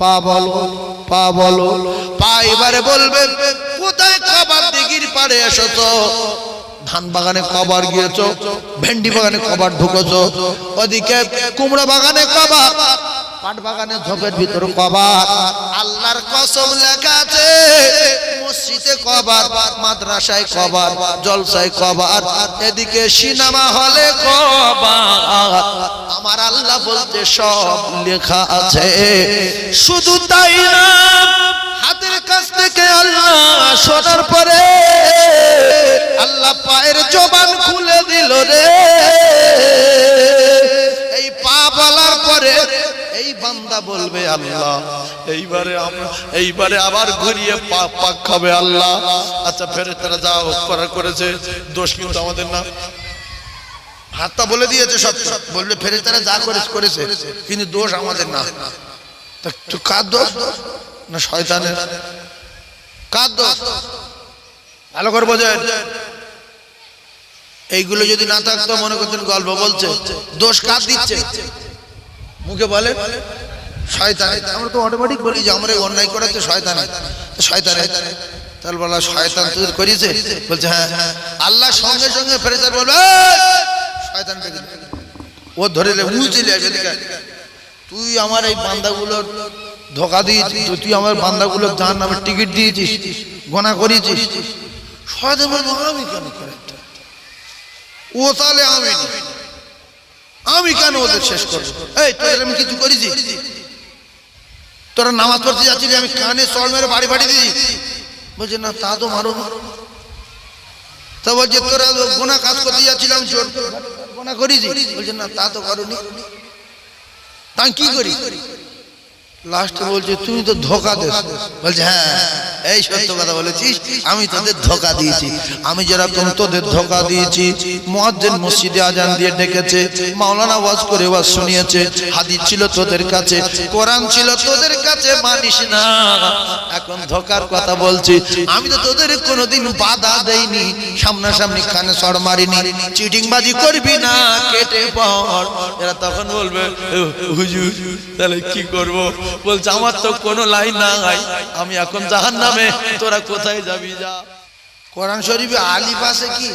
পা বলো পা বলো পা এবারে বলবে কোথায় খাবার দিঘির পাড়ে তো ধান বাগানে কবার গিয়েছো, ভেন্ডি বাগানে কবার ঢুকেছ, ওদিকে কুমড়া বাগানে কবার পাট বাগানে ঝোপের ভিতর কবার। আল্লাহর কসম লেখা আছে, মসজিদে কবার, মাদ্রাসায় কবার, জলসায় কবার, এদিকে সিনেমা হলে কবার। আমার আল্লাহ বলতে সব লেখা আছে। শুধু তাই না, হাতের কাছ থেকে আল্লাহ শোনার পরে আল্লাহ পায়ের জবান খুলে দিল রে। বলার পরে এই বান্দা বলবে, আল্লাহ, এইবারে এইবারে আবার ঘুরিয়ে পাক খাবে আল্লাহ। আচ্ছা ফেরে তারা যা করার করেছে, দোষ কিন্তু আমাদের না। হাতটা বলে দিয়েছে সব। বললে ফেরে তারা যা করেছে করেছে, কিন্তু দোষ আমাদের না। কার দোষ? না শয়তানের। কার দোষ? ভালো করে বোঝেন। এইগুলো যদি না থাকতো মনে করতেন গল্প বলছে। দোষ কার দিচ্ছে? মুখে বলে আমরা তো যে আমরা অন্যায় তাহলে বলা তুই বলছে হ্যাঁ। আল্লাহ সঙ্গে সঙ্গে ফেরেস্তার বলবে "এই, শয়তান ডেকে ও ধরে তুই আমার এই বান্দাগুলোর ধোকা দিয়েছিস তুই- আমার বান্দাগুলোর জাহান নামে টিকিট দিয়েছিস গোনা করিয়েছিস শয়তান বলব আমি কেন করে ও তাহলে আমি আমি কেন ওদের শেষ করব? এই তোদের আমি কিছু করেছি? তোরা নামাজ পড়তে যাচ্ছিলি আমি কানে চড় মেরে বাড়ি বাড়ি দিয়েছি। বলছে না তা তো মারো তা বলছে তোরা গোনা কাজ করতে যাচ্ছিলাম চোর গোনা করেছি। বলছে না তা তো করনি। তা কি করি? লাস্টে বলছে, তুমি তো ধোকা দেস। বলছে হ্যাঁ এই সত্য কথা বলেছিস, আমি তোদের ধোকা দিয়েছি। আমি যেরকম তোদের ধোকা দিয়েছি, মুয়াজ্জিন মসজিদে আজান দিয়ে ডেকেছে, মাওলানা ওয়াজ করে ওয়াজ শুনিয়েছে, হাদিস ছিল তোদের কাছে, কোরআন ছিল তোদের কাছে, মানিস না। এখন ধোকার কথা বলছি, আমি তো তোদের কোনোদিন বাধা দেইনি, সামনাসামনি কানে সর মারিনি, চিটিংবাজি করবি না, কেটে পড়। এরা তখন বলবে, হুজুর, তাহলে কি করব? বলছে আমার তো কোনো লাইন নাই। আমি এখন জাহান নামে তোরা কোথায় যাবি যা। কোরআন শরীফে আলিফ আছে কি?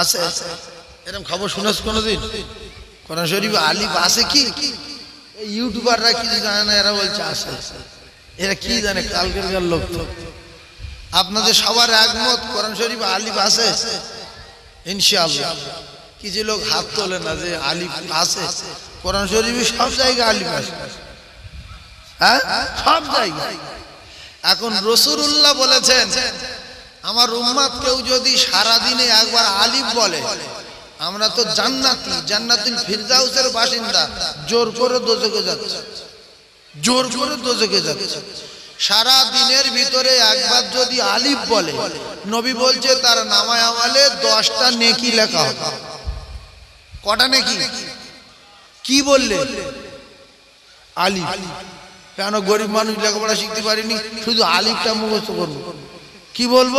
আছে। এরকম খবর শুনেছ কোনোদিন? কোরআন শরীফে আলিফ আছে কি? ইউটিউবাররা কিছু জানে না? এরা বলছে আছে। এরা কি জানে? কালকের লোক আপনাদের সবার একমত, কোরআন শরীফ আলিফ আছে? ইনশাআল্লাহ। কিছু লোক হাত তোলে না যে আলিফ আছে। কোরআন শরীফে সব জায়গায় আলিফ আছে। হ্যাঁ? সব জায়গায়। এখন রসুরুল্লাহ বলেছেন, আমার উম্মাদ কেউ যদি সারা দিনে একবার আলিফ বলে, আমরা তো জান্নাতি জান্নাতুল ফিরদাউসের বাসিন্দা। জোর করে দোজকে যাচ্ছে। জোর করে দোজকে যাচ্ছে। সারা দিনের ভিতরে একবার যদি আলিফ বলে, নবী বলছে, তার নামায় আমালে দশটা নেকি লেখা হবে। কটা নেকি? কি বললে? আলিফ। কেন গরিব মানুষ লেখাপড়া শিখতে পারিনি? শুধু আলিফটা মুখস্থ করব কি বলব?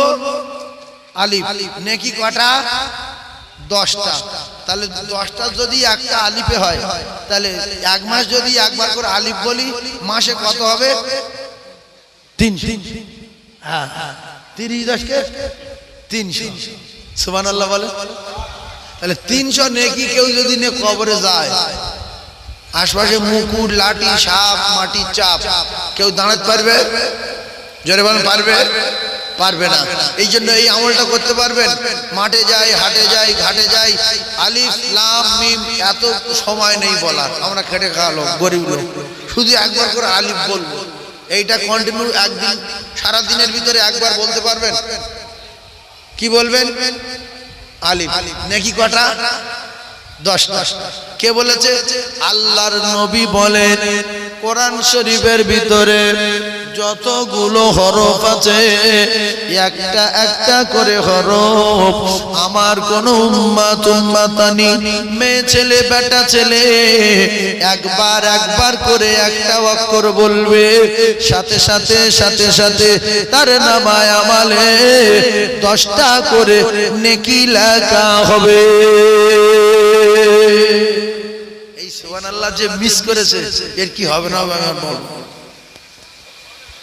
আলিফ। নেকি কটা? দশটা। তাহলে দশটা যদি একটা আলিফে হয় তাহলে এক মাস যদি একবার করে আলিফ বলি মাসে কত হবে? তিন হ্যাঁ তিরিশ দশকে তিনশো সুবান আল্লাহ বলে তাহলে তিনশো নেকি কেউ যদি নে কবরে যায় আশপাশে মুকুট, লাঠি, সাপ, মাটির চাপ। কেউ দাঁড়াতে পারবে? জোরে বলেন, পারবে? পারবে না। এই জন্য এই আমলটা করতে পারবেন। মাঠে যাই, হাটে যাই, ঘাটে যাই। আলিফ, লাম, মিম, এত সময় নেই বলার। আমরা খেটে খাওয়ালো গরিব লোক। শুধু একবার করে আলিফ বলব। এইটা কন্টিনিউ একদিন সারা দিনের ভিতরে একবার বলতে পারবেন? কি বলবেন? আলিফ। নাকি কটা? দশটা। কে বলেছে? আল্লাহর নবী বলেন, কোরআন শরীফের ভিতরে যতগুলো হরফ আছে, একটা একটা করে হরফ আমার কোন উম্মাত উম্মাতানি, মেয়ে ছেলে, বেটা ছেলে, একবার একবার করে একটা অক্ষর বলবে, সাথে সাথে সাথে সাথে তার নামায় আমালে দশটা করে নেকি লেখা হবে। সুবহানাল্লাহ, যে মিস করেছে, এর কি হবে না হবে আমি বল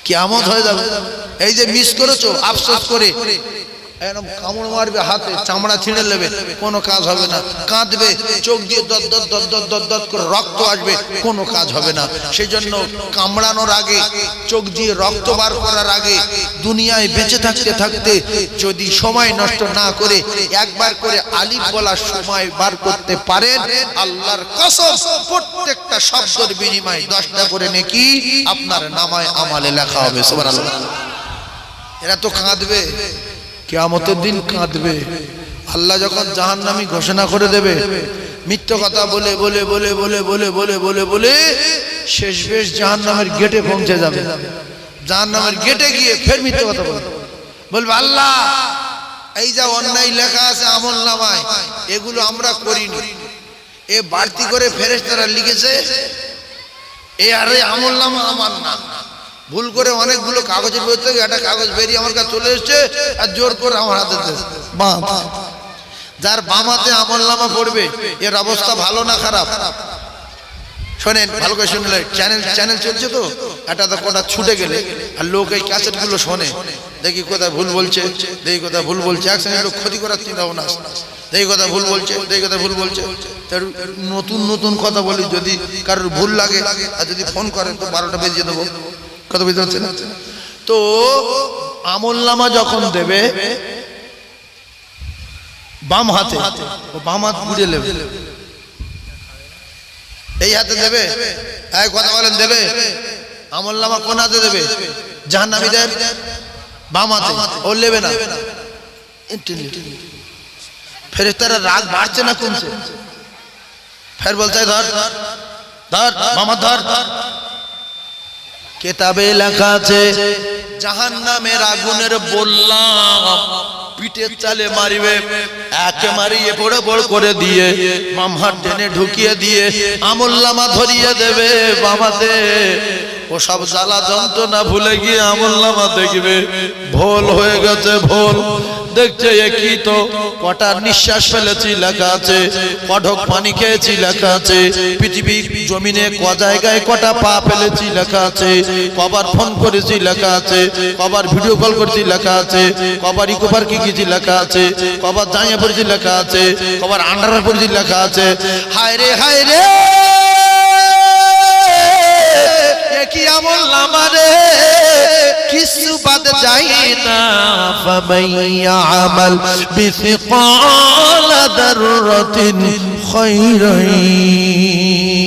কিয়ামত হয়ে যাবে। এই যে মিস করেছ, আফসোস করে এরকম কামড় মারবে, হাতে চামড়া ছিঁড়ে নেবে, কোনো কাজ হবে না। কাঁদবে, চোখ দিয়ে দত দত দত দত দত দত করে রক্ত আসবে, কোনো কাজ হবে না। সেই জন্য কামড়ানোর আগে, চোখ দিয়ে রক্ত বার করার আগে, দুনিয়ায় বেঁচে থাকতে থাকতে, যদি সময় নষ্ট না করে একবার করে আলিফ বলার সময় বার করতে পারেন, আল্লাহর কসম, প্রত্যেকটা শব্দের বিনিময়ে দশটা করে নেকি আপনার নামায়, আমালে লেখা হবে, সুবহানাল্লাহ। এরা তো কাঁদবে। কেয়ামতের দিন কাঁদবে। আল্লাহ যখন জাহান্নামি ঘোষণা করে দেবে, মিথ্য কথা বলে বলে বলে বলে বলে বলে বলে বলে শেষ বেশ জাহান্নামের গেটে পৌঁছে যাবে। জাহান্নামের গেটে গিয়ে ফের মিথ্য কথা বলবে বলবে, আল্লাহ, এই যা অন্যায় লেখা আছে আমল নামায়, এগুলো আমরা করিনি। এ বাড়তি করে ফেরেশতারা লিখেছে, এ আরে আমল নামা আমার না। ভুল করে অনেকগুলো কাগজের বই থেকে একটা কাগজ বেরিয়ে আমার কাছে চলে এসছে, আর জোর করে আমার হাতে দিয়েছে। বাম যার বামাতে আমল নামা পড়বে, এর অবস্থা ভালো না খারাপ শোনেন, ভালো করে শুনলে চ্যানেল চ্যানেল চলছে তো একটা তো কোটা ছুটে গেলে, আর লোক এই ক্যাসেটগুলো শোনে, দেখি কোথায় ভুল বলছে, দেখি কোথায় ভুল বলছে, একসঙ্গে লোক ক্ষতি করার চিন্তা আসে। দেখি কথা ভুল বলছে, দেখি কথা ভুল বলছে নতুন নতুন কথা বলি, যদি কারোর ভুল লাগে, আর যদি ফোন করেন, তো বারোটা বেজিয়ে দেবো কথা বুঝতে পারছেন তো আমল নামা যখন দেবে, বাম হাতে বাম হাত ঘুরে নেবে। এই হাতে দেবে? এই কথা বলেন, দেবে? আমল নামা কোন হাতে দেবে? জাহান্নামীদের বাম হাতে। ও নেবে না। ফেরেস্তারা রাগ বাড়ছে না কমছে? ফের বলছে, ধর ধর মামা ধর। কেতাবে লেখা আছে জাহান নামের আগুনের বললাম পিঠের চালে মারিবে, একে মারিয়ে বড় বড় করে দিয়ে, মামহার টেনে ঢুকিয়ে দিয়ে আমল্লামা ধরিয়ে দেবে বামাতে ও সব জ্বালা যন্ত্রণা ভুলে গিয়ে আমল নামা দেখবে। ভোল হয়ে গেছে ভোল। দেখছে একই তো। কটা নিঃশ্বাস ফেলেছি লেখা আছে। কঠক পানি খেয়েছি লেখা আছে। পৃথিবীর জমিনে ক জায়গায় কটা পা ফেলেছি লেখা আছে। কবার ফোন করেছি লেখা আছে। কবার ভিডিও কল করেছি লেখা আছে। কবার ইকোবার কি কিছু লেখা আছে। কবার জাঁয়া পড়েছি লেখা আছে। কবার আন্ডার পড়েছি লেখা আছে। হায় রে হায় রে! কি আমল আমারে কিছু বাদ যাই না। ফামাইয়া আমাল বিসিকাল দাররাতিন খাইরাই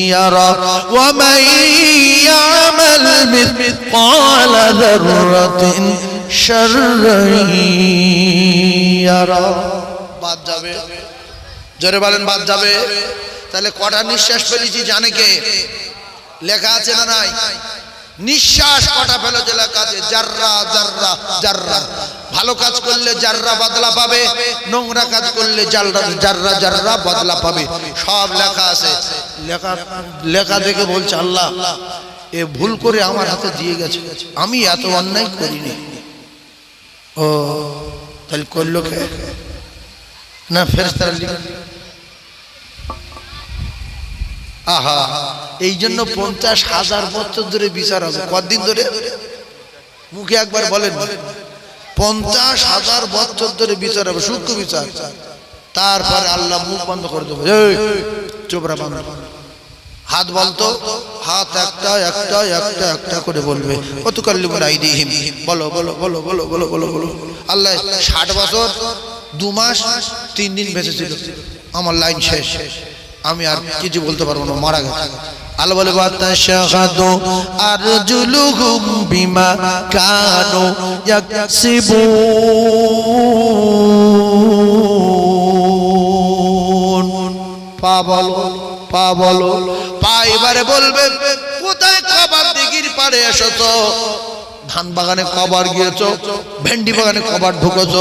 ইয়ারা ওয়া মাইয়া আমাল বিসিকাল দাররাতিন শাররাই ইয়ারা বাদ যাবে। জোরে বলেন বাদ যাবে। তাহলে কটা নিঃশ্বাস ফেলেছি জানে কে? লেখা আছে না নাই? নিঃশ্বাস কটা ফেলেছে লেখা আছে? জাররা জাররা জাররা। ভালো কাজ করলে জাররা বদলা পাবে, নোংরা কাজ করলে জাররা জাররা জাররা বদলা পাবে। সব লেখা আছে। লেখা লেখা দেখে বলছে, আল্লাহ, এ ভুল করে আমার হাতে দিয়ে গেছে। আমি এত অন্যায় করিনি। ও, তাহলে করল কে? না লিখে আহা এই জন্য পঞ্চাশ হাজার বছর ধরে বিচার হবে। কদিন ধরে? মুখে একবার বলেন। পঞ্চাশ হাজার বছর ধরে বিচার হবে। সূক্ষ্ম বিচার। তারপরে আল্লাহ মুখ বন্ধ করে দেবো। চোপড়া বন্ধ হাত বলতো? হাত একটা একটা একটা একটা করে বলবে। কত কাল্লিমুল আইদিহিম। বলো বলো বলো বলো বলো বলো বলো। আল্লাহ ষাট বছর দু মাস তিন দিন বেঁচে ছিল। আমার লাইন শেষ। শেষ। আমি আর কিছু বলতে পারব না, মারা গেছে। আল্লাহ বলে বাতাসাহাদু আরজুলুহুম বিমা কানু ইয়াকসিবুন। পা বলো পা বলো। পা এবারে বলবে, কোথায় কবার দিঘির পারে এসেছ? ধান বাগানে কবার গিয়েছ? ভেন্ডি বাগানে কবার ঢুকেছ?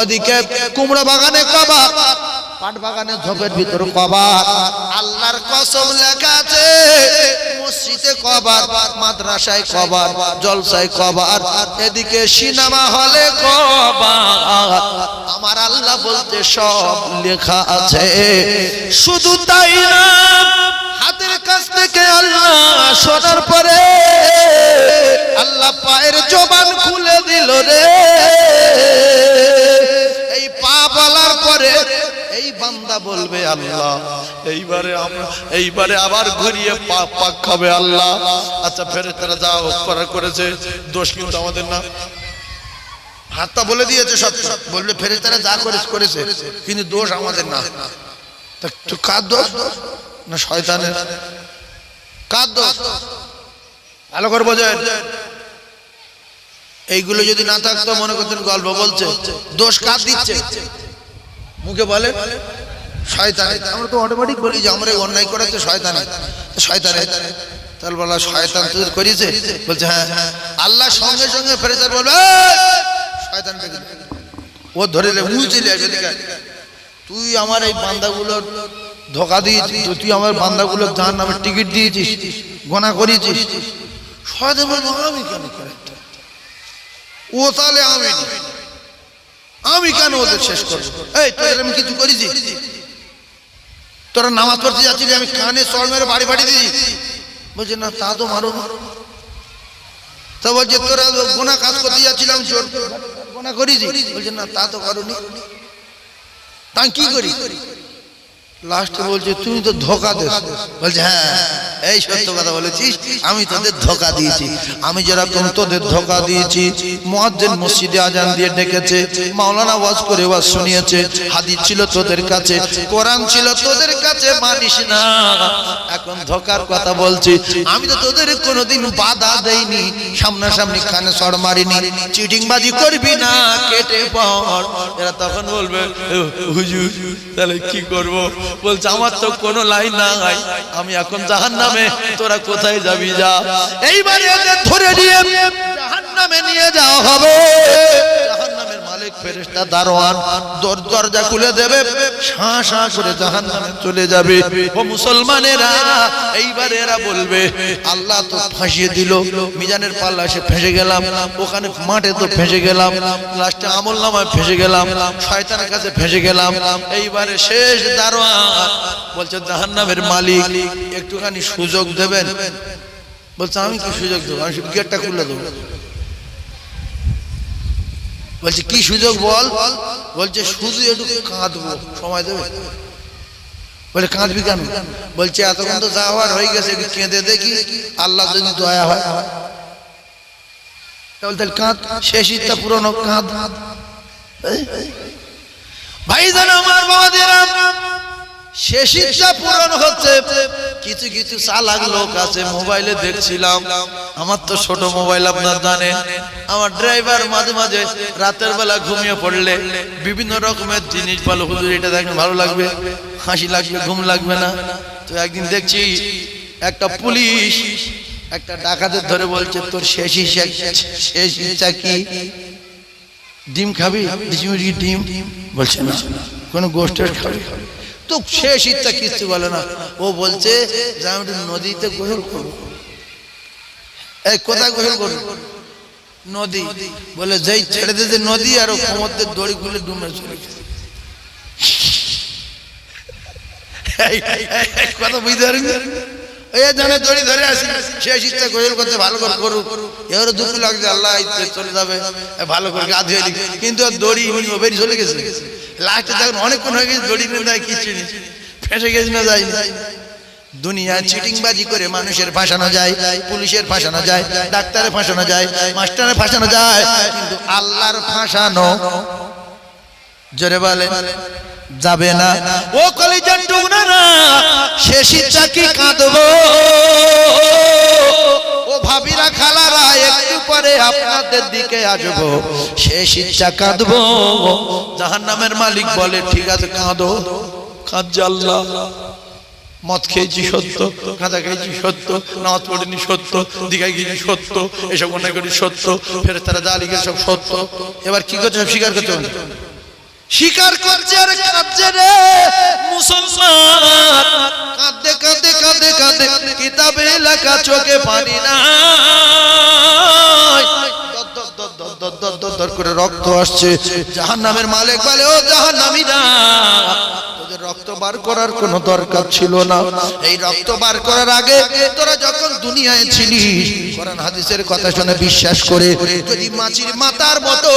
ওদিকে কুমড়ো বাগানে কবার পাট বাগানে ঝোপের ভিতর কবার? আল্লাহর কসম লেখা আছে, মসজিদে কবার, মাদ্রাসায় কবার, জলসায় কবার, এদিকে সিনেমা হলে কবার। আমার আল্লাহ বলতে সব লেখা আছে। শুধু তাই না, হাতের কাছ থেকে আল্লাহ শোনার পরে আল্লাহ পায়ের জবান খুলে দিল রে। বলার পরে এই বান্দা বলবে, আল্লাহ, এইবারে আমরা, এইবারে আবার ঘুরিয়ে পা পাক খাবে আল্লাহ। আচ্ছা ফেরে তারা যা করার করেছে, দোষ কিন্তু আমাদের না। হাতটা বলে দিয়েছে সব বলবে ফেরে তারা যা করেছে কিন্তু দোষ আমাদের না। কার দোষ? না শয়তানের। কার দোষ? ভালো করে বোঝেন। এইগুলো যদি না থাকতো মনে করতেন গল্প বলছে। দোষ কার দিচ্ছে? মুখে বলে শয়তান। আমরা তো অটোমেটিক বলি। যে আমরা অন্যায় করাতে শয়তান। শয়তান। তাহলে বলা শয়তান তুই করিয়েছে বলছে হ্যাঁ আল্লাহ সঙ্গে সঙ্গে ধরে। তুই আমার এই বান্দাগুলোর ধোকা দিয়েছিস তুই আমার বান্দাগুলোর জান নামে টিকিট দিয়েছিস গোনা করিয়েছিস শয়তান বলব আমি কেন করাতে ও তাহলে আমি আমি কেন ওদের শেষ করব? এই, তোদের আমি কিছু করেছি তোরা নামাজ পড়তে যাচ্ছিলি, আমি কানে চল মেরে বাড়ি বাড়ি দিয়েছি। বলছে, না, তা তো মারো না। তা বলছে, তোরা গোনা কাজ করতে যাচ্ছিলাম, চোর। গোনা করেছি বলছে, না, তা তো করনি। তা আমি কি করি? লাস্টে বলছে, তুমি তো ধোকা দেশ বলছে হ্যাঁ এই সত্য কথা বলেছিস, আমি তোদের ধোকা দিয়েছি। আমি যেরকম তোদের ধোকা দিয়েছি, মুয়াজ্জিন মসজিদে আজান দিয়ে ডেকেছে, মাওলানা ওয়াজ করে ওয়াজ শুনিয়েছে, হাদিস ছিল তোদের কাছে, কোরআন ছিল তোদের কাছে, মানিস না। এখন ধোকার কথা বলছি, আমি তো তোদের কোনোদিন বাধা দেইনি, সামনাসামনি কানে সর মারিনি, চিটিংবাজি করবি না, কেটে পড়। এরা তখন বলবে, হুজুর, তাহলে কি করব? বলছে, আমার তো কোনো লাইন নাই। আমি এখন জাহান নামে তোরা কোথায় যাবি যা? এইবারে ধরে নিয়ে জাহান নামে নিয়ে যাওয়া হবে। মালিক ফেরেশতা দারোয়ান দর দরজা খুলে দেবে, শাঁ শাঁ করে জাহান্নামে চলে যাবে। ও মুসলমানেরা, এইবারে এরা বলবে, আল্লাহ তো ফাঁসিয়ে দিল, মিজানের পাল্লা এসে ফেসে গেলাম, ওখানে মাঠে তো ফেসে গেলাম, লাস্টে আমল নামায় ফেসে গেলাম, শয়তানের কাছে ফেসে গেলাম, এইবারে শেষ দারোয়ান। বলছে, জাহান্নামের মালিক, একটুখানি সুযোগ দেবেন? বলছে, আমি কি সুযোগ দেবো? আমি গেটটা খুলে দেবো। বলছে, কি সুযোগ বল? বলছে, শুধু একটু কাঁদবো। সময় দেবে? বলে, কাঁদবি কেন? বলছে, এতক্ষণ তো যাওয়ার হয়ে গেছে কেঁদে দেখি। আল্লাহ যদি দয়া হয়। কাঁদ, শেষ ইচ্ছা পুরনো, কাঁদ। ভাই জানো আমার বাবাদেরা শেষ ইচ্ছা পূরণ হচ্ছে। কিছু কিছু চালাক লোক আছে, মোবাইলে দেখছিলাম। আমার তো ছোট মোবাইল আপনার জানেন। আমার ড্রাইভার মাঝে মাঝে রাতের বেলা ঘুমিয়ে পড়লে বিভিন্ন রকমের জিনিস বলো, হুজুর, এটা দেখেন, ভালো লাগবে। হাসি লাগবে, ঘুম লাগবে না। তো একদিন দেখছি একটা পুলিশ একটা ডাকাতের ধরে বলছে, তোর শেষ ইচ্ছা শেষ ইচ্ছা কি? ডিম খাবি? ডিম? বলছে, না। কোনো গোষ্ঠের খাবি? তো শেষ ইচ্ছা কিচ্ছু বলে না। ও বলছে, যে আমি একটু নদীতে গোসল করব। এই কোথায় গোসল করব? নদী। বলে, যেই ছেড়ে দিতে নদী আর ও কোমরদের দড়ি খুলে ডুমে চলে কথা বুঝতে পারেন? এই দড়ি ধরে আসি করতে, ভালো করে করুক। আল্লাহ চলে যাবে ভালো করে কিন্তু আর দড়ি চলে গেছে। অনেকক্ষণ হয়ে গেছে, দড়ি কিছু গেছে না যায়নি দুনিয়া চিটিংবাজি করে মানুষের ফাঁসানো যায়, পুলিশের ফাঁসানো যায়, ডাক্তারের ফাঁসানো যায়, মাস্টারের ফাঁসানো যায়, কিন্তু আল্লাহর ফাঁসানো, জোরে বলে যাবে না। ও কলিজার টুকরা না শেষ ইচ্ছা কি কাঁদবো? ও ভাবিরা খালারা একটু পরে আপনাদের দিকে আসব। শেষ ইচ্ছা কাঁদবো। জাহান্নামের মালিক বলে ঠিক আছে কাঁদো। কাঁদছে আল্লাহ। মদ খেয়েছি সত্য গাঁজা খেয়েছি সত্য নামাজ পড়িনি সত্য দীঘায় গিয়েছি সত্য এসব অন্যায় করি সত্য ফের তারা লিখে সব সত্য। এবার কি করছে? সব স্বীকার করতে হবে স্বীকার করছে আর কাঁদছে রে। মুসলমান, কাঁদতে কাঁদতে কাঁদতে কাঁদতে, কিতাবে লেখা চোখে পানি না করে রক্ত আসছে। জাহান নামের মালিক বলে, ও জাহান নামীরা তোদের রক্ত বার করার কোনো দরকার ছিল না। এই রক্ত বার করার আগে তোরা যখন দুনিয়ায় ছিলিস, কোরআন হাদিসের কথা শুনে বিশ্বাস করে, যদি মাছির মাথার মতো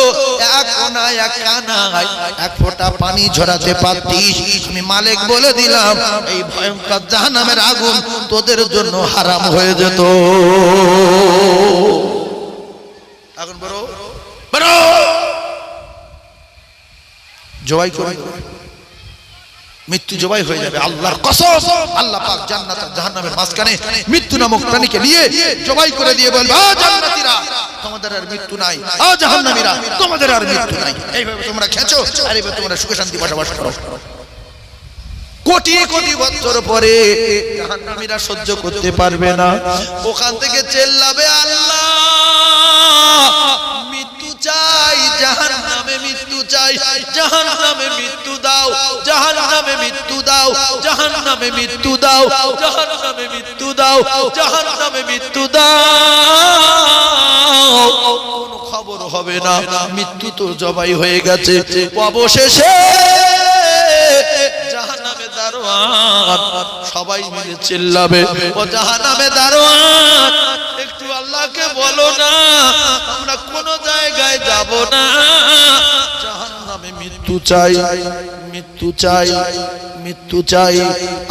এক কোনায়, এক কানায়, এক ফোঁটা পানি ঝরাতে পারতিস, আমি মালিক বলে দিলাম, এই ভয়ঙ্কর জাহান্নামের আগুন তোদের জন্য হারাম হয়ে যেত আগুন বড় বড় জবাই করে মৃত্যু জবাই হয়ে যাবে, আল্লাহর কসম। আল্লাহ পাক জান্নাত আর জাহান্নামের মাঝখানে মৃত্যু নামক প্রাণীকে নিয়ে জবাই করে দিয়ে বলবে, আ জান্নাতীরা, তোমাদের আর মৃত্যু নাই। আ জাহান্নামীরা, তোমাদের আর মৃত্যু নাই। এইভাবে তোমরা খেছো আর এইভাবে তোমরা সুখে শান্তি বসবাস করো। কোটি কোটি বছর পরে জাহান্নামীরা সহ্য করতে পারবে না। ওখান থেকে চেল্লাবে আল্লাহ। চাই জাহান নামে মৃত্যু চাই জাহান নামে মৃত্যু দাও জাহান নামে মৃত্যু দাও জাহান নামে মৃত্যু দাও জাহান নামে মৃত্যু দাও জাহান নামে মৃত্যু দাও। কোন খবর হবে না, মৃত্যু তো জবাই হয়ে গেছে। অবশেষে সবাই মিলে চিল্লাবে, ও জাহানামে দারোয়ান আল্লাহকে বলো না, আমরা কোন জায়গায় যাব না। জাহান্নামে মৃত্যু চাই মৃত্যু চাই মৃত্যু চাই।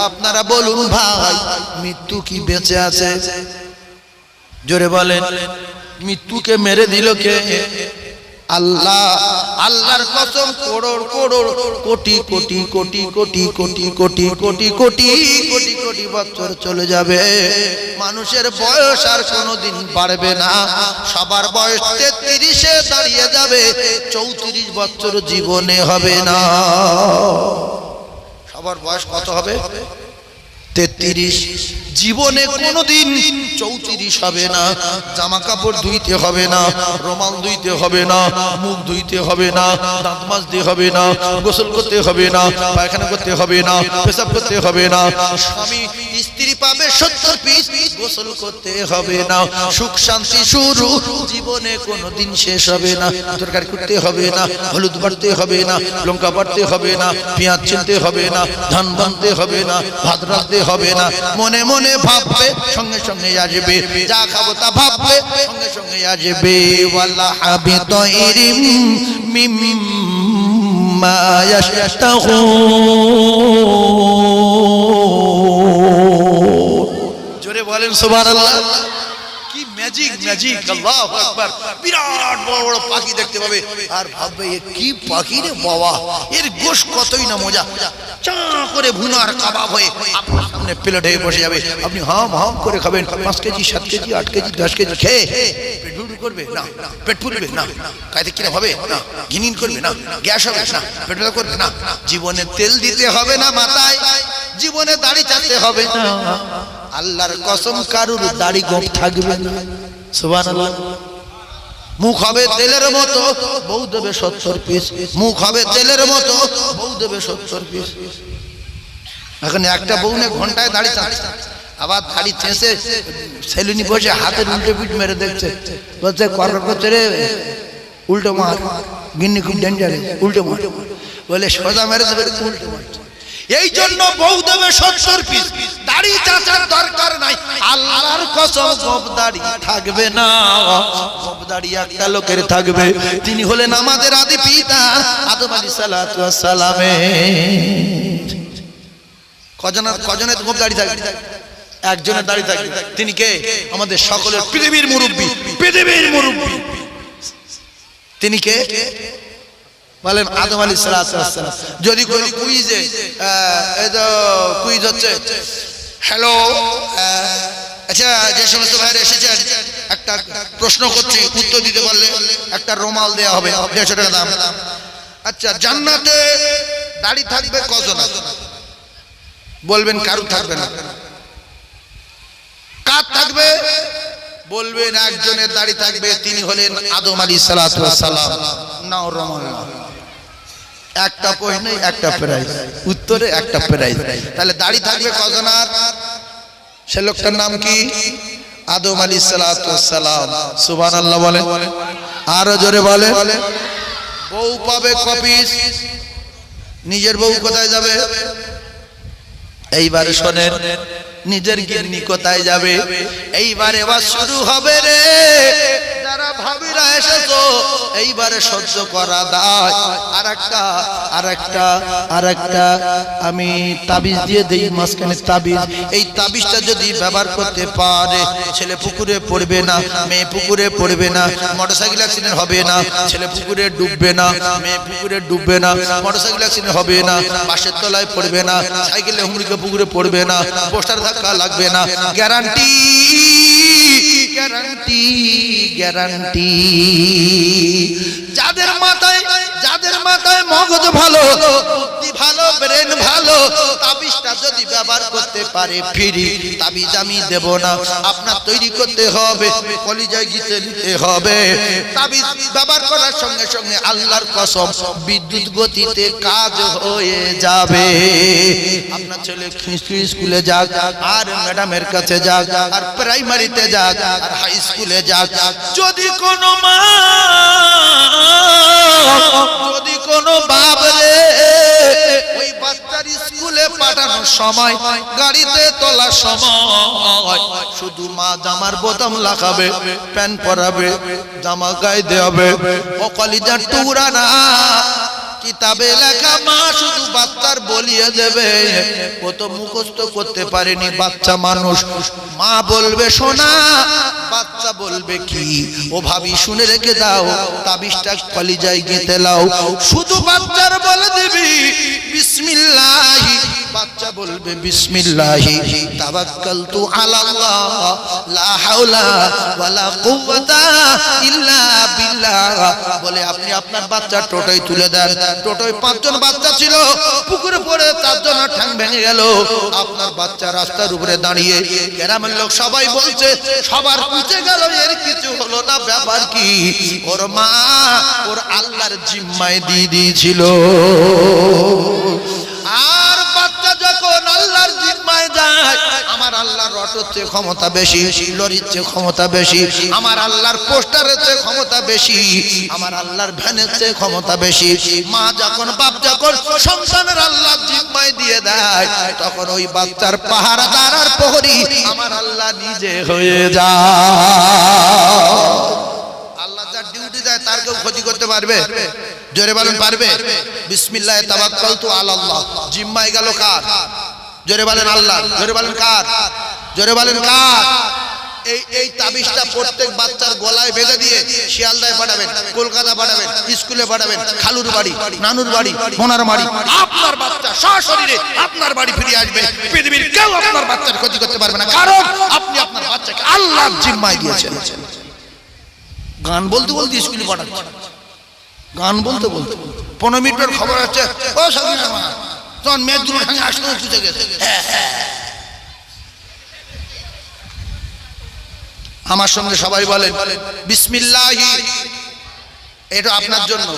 আপনারা বলুন ভাই, মৃত্যু কি বেঁচে আছে? জোরে বলেন, মৃত্যুকে মেরে দিল কে? আল্লাহ, আল্লাহর কসম করোড় করোড় কোটি কোটি কোটি কোটি কোটি কোটি কোটি কোটি কোটি কোটি বছর চলে যাবে। মানুষের বয়স আর কোনোদিন বাড়বে না। সবার বয়স তেত্রিশে দাঁড়িয়ে যাবে, চৌত্রিশ বছর জীবনে হবে না। সবার বয়স কত হবে? তেত্রিশ জীবনে কোনোদিন চৌত্রিশ হবে না জামা কাপড় ধুইতে হবে না রোমাল ধুইতে হবে না মুখ ধুইতে হবে না দাঁত মাজতে হবে না গোসল করতে হবে না পায়খানা করতে হবে না পেশাব করতে হবে না স্বামী স্ত্রী পাবে সত্তর পিস গোসল করতে হবে না সুখ শান্তি শুরু জীবনে কোনোদিন শেষ হবে না তরকারি করতে হবে না হলুদ বাড়তে হবে না লঙ্কা বাড়তে হবে না পেঁয়াজ চিনতে হবে না ধান বানতে হবে না ভাত রাখতে হবে না। মনে মনে ভাববে, সঙ্গে সঙ্গে আসবে। যা খাব তা ভাববে, সঙ্গে সঙ্গে আসবে। আবি হাবিত ইরিম মিম্মা জোরে বলেন সুবহানাল্লাহ। ম্যাজিক ম্যাজিক আল্লাহু আকবার বিরাট বড় বড় পাখি দেখতে পাবে। আর ভাববে, এ কি পাখি রে বাবা? এর গোশ কতই না মজা। চা করে ভুনার কাবাব হয়ে আপনার সামনে প্লেট বসে যাবে। আপনি হাম হাম করে খাবেন। পাঁচ কেজি, সাত কেজি, আট কেজি, দশ কেজি খেয়ে পেট ভুড় করবে? না, পেট ফুলবে? না। কাইতে কিনা হবে? না। ঘিনিন করবে? না। গ্যাস হবে? না। পেট ব্যথা করবে? না। জীবনে তেল দিতে হবে না মাথায়। জীবনে দাড়ি চাতে হবে। না আল্লাহর কসম কারুর দাড়ি গোপ থাকবে সুবহানাল্লাহ। মুখ হবে তেলের মতো, বউ দেবে সত্তর পিস মুখ হবে তেলের মতো, বউ দেবে সত্তর পিস এখন একটা বউ ঘন্টায় দাড়ি চাচ্ছে আবার দাড়ি চেঁচে সেলুনি বসে হাতে উল্টো পিঠ মেরে দেখছে। বলছে কর করছে রে, উল্টো মার। গিন্নি খুব ডেঞ্জারে উল্টো মার। বলে, সোজা মেরে দেবে উল্টো মার। এই জন্য বউ দেবে সত্তর পিস। দাড়ি চাচার দরকার নাই। আল্লাহর কসম গপ দাড়ি থাকবে না। গপ দাড়ি একটা লোকের থাকবে। তিনি হলেন আমাদের আদি পিতা আদম আলী সালামে। কজনের কজনের গপ দাড়ি থাকবে? একজনের দাড়ি থাকবে। তিনি কে? আমাদের সকলের পৃথিবীর মুরব্বী। পৃথিবীর মুরব্বী। তিনি কে? বলেন, আদম আলী সালাম। যদি কোনো কুইজে কুইজ হচ্ছে হ্যালো আচ্ছা যে সমস্ত ভাইরা এসেছেন, একটা প্রশ্ন করছি, উত্তর দিতে পারলে একটা রোমাল দেওয়া হবে, দেড়শো টাকা দাম। আচ্ছা জান্নাতে দাড়ি থাকবে কজন বলবেন কারু থাকবে না। কার থাকবে? বলবেন, একজনের দাড়ি থাকবে, তিনি হলেন আদম আলী সালাম। নাও রমাল একটা প্রশ্নে একটা প্রাইজ। উত্তরে একটা প্রাইজ। তাহলে দাড়ি থাকবে কজন আর সে লোকটার নাম কি? আদম আলী সালাম। সুবান আল্লাহ বলে আরও জোরে বলে বউ পাবে কপিস নিজের বউ কোথায় যাবে? এইবারে শোনেন। নিজের গিন্নি কোথায় যাবে? এইবার এবার শুরু হবে রে। যারা ভাবিরা এসেছ এইবারে সহ্য করা দায়। আর একটা আর একটা আর একটা আমি তাবিজ দিয়ে দেই মাঝখানে তাবিজ। এই তাবিজটা যদি ব্যবহার করতে পারে ছেলে পুকুরে পড়বে না মেয়ে পুকুরে পড়বে না মোটরসাইকেল অ্যাক্সিডেন্ট হবে না ছেলে পুকুরে ডুববে না মেয়ে পুকুরে ডুববে না মোটরসাইকেল অ্যাক্সিডেন্ট হবে না পাশের তলায় পড়বে না সাইকেলে হুমড়িকে পুকুরে পড়বে না পোস্টার ধাক্কা লাগবে না গ্যারান্টি গ্যারান্টি গ্যারান্টি যাদের মাথায় যাদের মাথায় মগজ ভালো, বুদ্ধি ভালো ব্রেন ভালো, তাবিজটা যদি ব্যবহার করতে পারে ফিরি, তাবিজ আমি দেব না। আপনার তৈরি করতে হবে, কলিজায় গীতে নিতে হবে। তাবিজ ব্যবহার করার সঙ্গে সঙ্গে আল্লাহর কসম, বিদ্যুৎ গতিতে কাজ হয়ে যাবে। আপনার ছেলে স্কুলে যাক, আর ম্যাডামের কাছে যাক, আর প্রাইমারিতে যাক, আর হাই স্কুলে যাক। যদি কোনো মা যদি কোনো বাপ রে, ওই বাচ্চার স্কুলে পাঠানোর সময়, গাড়িতে তোলার সময়, শুধু মা জামার বোতাম লাগাবে, প্যান্ট পরাবে, জামা গায়ে দেবে ও কলিজার টুকরা না কিতাবে লেখা মা শুধু বাচ্চার বলিয়ে দেবে। ও তো মুখস্থ করতে পারেনি বাচ্চা মানুষ। মা বলবে শোনা বাচ্চা বলবে কি? ও ভাবি, শুনে রেখে দাও, তাবিজটা কলিজায় গেঁথে লাও শুধু বাচ্চার বলে দিবি, বিসমিল্লাহি। বাচ্চা বলবে, বিসমিল্লাহি। তাওয়াক্কালতু আলাল্লাহ, লা হাওলা ওয়ালা কুওয়াতা ইল্লা বিল্লাহ। বলে, আপনি আপনার বাচ্চা টোটোয় তুলে দেন। টোটোয় পাঁচজন বাচ্চা ছিল। পুকুরে পড়ে চারজনের ঠ্যাং ভেঙে গেল। আপনার বাচ্চা রাস্তার উপরে দাঁড়িয়ে গ্রামের লোক সবাই বলছে, সবার পুঁচে গেল, এর কিছু হলো না, ব্যাপার কি? ওর মা ওর আল্লাহর জিম্মায় দিয়ে দিয়েছিল। চেয়ে ক্ষমতা বেশি, লরির চেয়ে ক্ষমতা বেশি, আমার আল্লাহর পোস্টারের চেয়ে ক্ষমতা বেশি, আমার আল্লাহর ভ্যানের চেয়ে ক্ষমতা বেশি। মা যখন, বাপ যখন সন্তানের আল্লাহর জিম্মায় দিয়ে দেয়, তখন ওই বাচ্চার পাহারাদার আর প্রহরী আমার আল্লাহ নিজে হয়ে যায়। আল্লাহ যার ডিউটি দেয়, তার কেউ ক্ষতি করতে পারবে? জোরে বলেন, পারবে? বিসমিল্লাহ তাওয়াক্কালতু আলাল্লাহ। জিম্মায় গেল কার? জোরে বলেন, আল্লাহ। জোরে বলেন, কার? জোরে বলেন কার? এই এই তাবিজটা প্রত্যেক বাচ্চার গলায় বেঁধে দিয়ে শিয়ালদায় পাঠাবেন, কলকাতা পাঠাবেন, স্কুলে পাঠাবেন, খালুর বাড়ি, নানুর বাড়ি, মোনার বাড়ি। আপনার বাচ্চা সশরীরে আপনার বাড়ি ফিরে আসবে। পৃথিবীর কেউ আপনার বাচ্চার ক্ষতি করতে পারবে না। কারণ আপনি আপনার বাচ্চাকে আল্লাহর জিম্মায় দিয়েছেন। গান বলতে বলতে স্কুলে পাঠাচ্ছে গান বলতে বলতে পনেরো মিনিটের খবর আছে ও মা, তখন মেয়ের দুটো ঠাঙে আসতে গেছে। আমার সঙ্গে সবাই বলেন, বিসমিল্লাহি। এটা আপনার জন্য।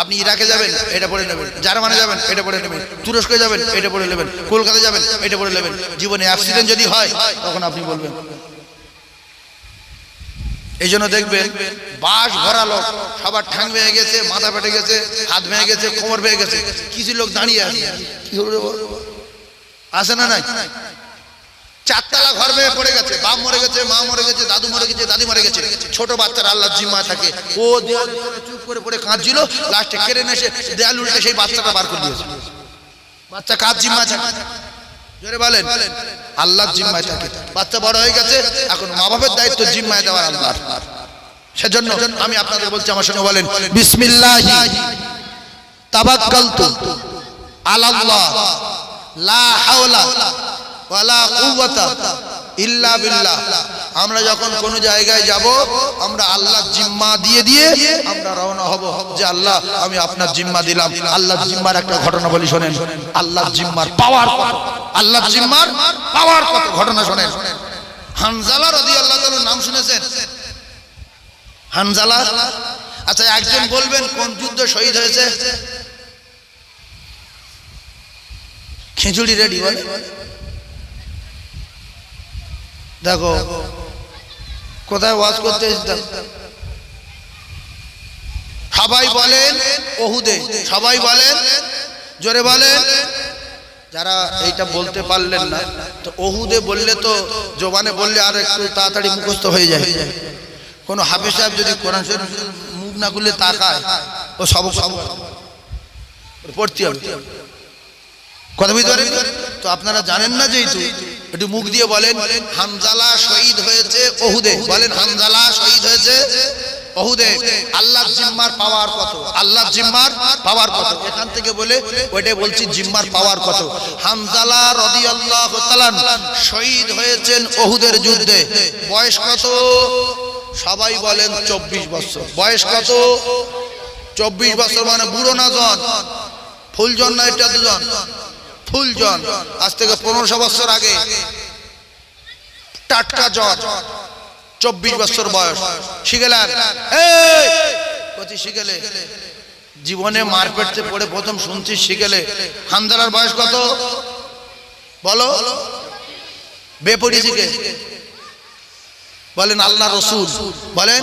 আপনি ইরাকে যাবেন, এটা পড়ে নেবেন। জার্মানে যাবেন, এটা পড়ে নেবেন। তুরস্কে যাবেন, এটা পড়ে নেবেন। কলকাতা যাবেন, এটা পড়ে নেবেন। জীবনে অ্যাক্সিডেন্ট যদি হয়, তখন আপনি বলবেন। এই জন্য দেখবেন, বাস ভরা লোক, সবার ঠ্যাং ভেঙে গেছে, মাথা ফেটে গেছে, হাত ভেঙে গেছে, কোমর ভেঙে গেছে। কিছু লোক দাঁড়িয়ে আছে। আছে না নাই? চারতলা ঘর ভেঙে পড়ে গেছে, বাপ মরে গেছে, মা মরে গেছে, দাদু মরে গেছে, দাদি মরে গেছে, ছোট বাচ্চার আল্লাহ জিম্মা থাকে। ও চুপ করে পড়ে কাঁদছিল, লাস্টে কেড়ে নেসে দেয়াল উল্টে সেই বাচ্চাটা বার করে দিয়েছে। বাচ্চা কাজ জিম্মা থাকে? জোরে বলেন। আল্লাহর জিম্মায় থাকে। বাচ্চা বড় হয়ে গেছে, এখন মা বাবার দায়িত্ব জিম্মায় দেওয়ার আল্লাহর। সেজন্য আমি আপনাদের বলছি, আমার সঙ্গে বলেন, বিসমিল্লাহি, তাবাক্কালতু আলাল্লাহ, লা হাওলা বিল্লাহ। আমরা যখন কোন জায়গায় যাব, আমরা আল্লাহ জিম্মা দিয়ে দিয়ে আমরা রওনা হব। যে আল্লাহ, আমি আপনার জিম্মা দিলাম। আল্লাহ জিম্মার একটা ঘটনা বলি, শোনেন। আল্লাহ জিম্মার পাওয়ার আল্লাহ জিম্মার পাওয়ার কত? ঘটনা শোনেন। হানজালা নাম আচ্ছা একজন বলবেন, কোন শহীদ হয়েছে? খিচুড়ি রেডি বলে। দেখো, কোথায় ওয়াজ করতে এসেছিলাম? সবাই বলেন ওহুদে, সবাই বলেন, জোরে বলেন। যারা এইটা বলতে পারলেন না, তো ওহুদে বললে তো, জোবানে বললে আর একটু তাড়াতাড়ি মুখস্থ হয়ে যায়। কোনো হাফিজ সাহেব যদি কোরআন শরীফ মুখ না খুলে তাকায়, ও সব সব পড়তে হবে। কথা বুঝতে তো আপনারা জানেন না যেহেতু একটু মুখ দিয়ে বলেন, হামজালা শহীদ হয়েছে ওহুদে। বলেন, হামজালা শহীদ হয়েছে ওহুদে। পাওয়ার পাওয়ার এখান থেকে জিম্মার পাওয়ার হামজালা শহীদ হয়েছেন যুদ্ধে। বয়স কত? সবাই বলেন, চব্বিশ বছর। বয়স কত? চব্বিশ বছর মানে বুড়ো না জন? ফুলজন না এটা দুজন ফুলজন। আজ থেকে পনেরোশো বছর আগে টাটকা জন চব্বিশ বছর বয়স। শিখেলেন কতি শিখেলে জীবনে মারপেটতে পড়ে প্রথম শুনছি শিখেলে হামদালার বয়স কত? বলো। বেপরি শিখে। বলেন আল্লাহ রসুল। বলেন।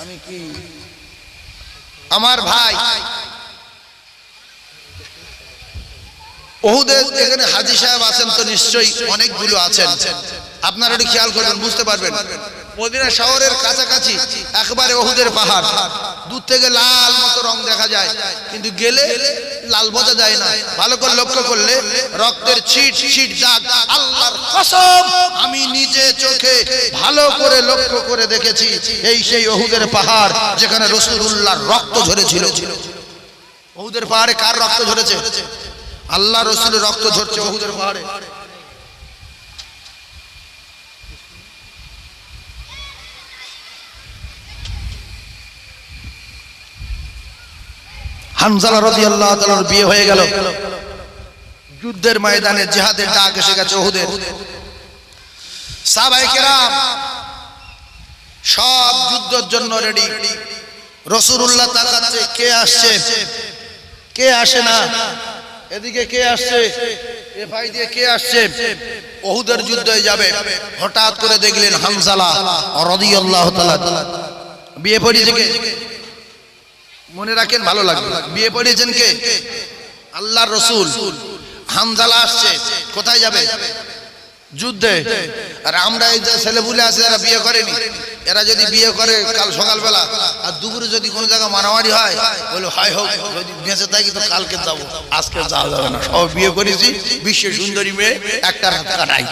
আমি কি? আমার ভাই। ওহুদের এখানে হাজি সাহেব আছেন তো নিশ্চয়ই অনেকগুলো আছেন। আপনারা একটু খেয়াল করবেন বুঝতে পারবেন। মদিনা শহরের কাছাকাছি একবারে ওহুদের পাহাড়। দূর থেকে লাল মতো রং দেখা যায়। কিন্তু গেলে লাল বোঝা যায় না। ভালো করে লক্ষ্য করলে রক্তের ছিট ছিট দাগ আল্লাহর কসম আমি নিজে চোখে ভালো করে লক্ষ্য করে দেখেছি। এই সেই ওহুদের পাহাড় যেখানে রসুলুল্লাহর রক্ত ঝরেছিল। ওহুদের পাহাড়ে কার রক্ত ঝরেছে? আল্লাহ রসুলের রক্ত ঝরছে ওহুদের পাহাড়ে। হানজালা রদি আল্লাহ তালার বিয়ে হয়ে গেল। যুদ্ধের ময়দানে জিহাদের ডাক এসে গেছে ওহুদের। সাহাবাই কেরাম সব যুদ্ধের জন্য রেডি রসুল্লাহ তাকাচ্ছে কে আসছে? কে আসে না? এদিকে কে আসছে? এ ভাই দিয়ে কে আসছে? ওহুদের যুদ্ধে যাবে। হঠাৎ করে দেখলেন হামজালা রাদিয়াল্লাহু তাআলা। বিয়ে পড়িয়েছে কে? মনে রাখেন, ভালো লাগবে। বিয়ে পড়িয়েছেন কে? আল্লাহর রসুল। হামজালা আসছে, কোথায় যাবে? যুদ্ধে। আর আমরা এই যে ছেলেপুলে আছে, যারা বিয়ে করেনি, এরা যদি বিয়ে করে কাল সকালবেলা, আর দুপুরে যদি কোনো জায়গায় মারামারি হয়, বলে, হয় হোক, যদি বেঁচে থাকি তো কালকে যাব, আজকে যাওয়া যাবে না। সব বিয়ে করেছি বিশ্ব সুন্দরী মেয়ে একটা রাত কাটাই।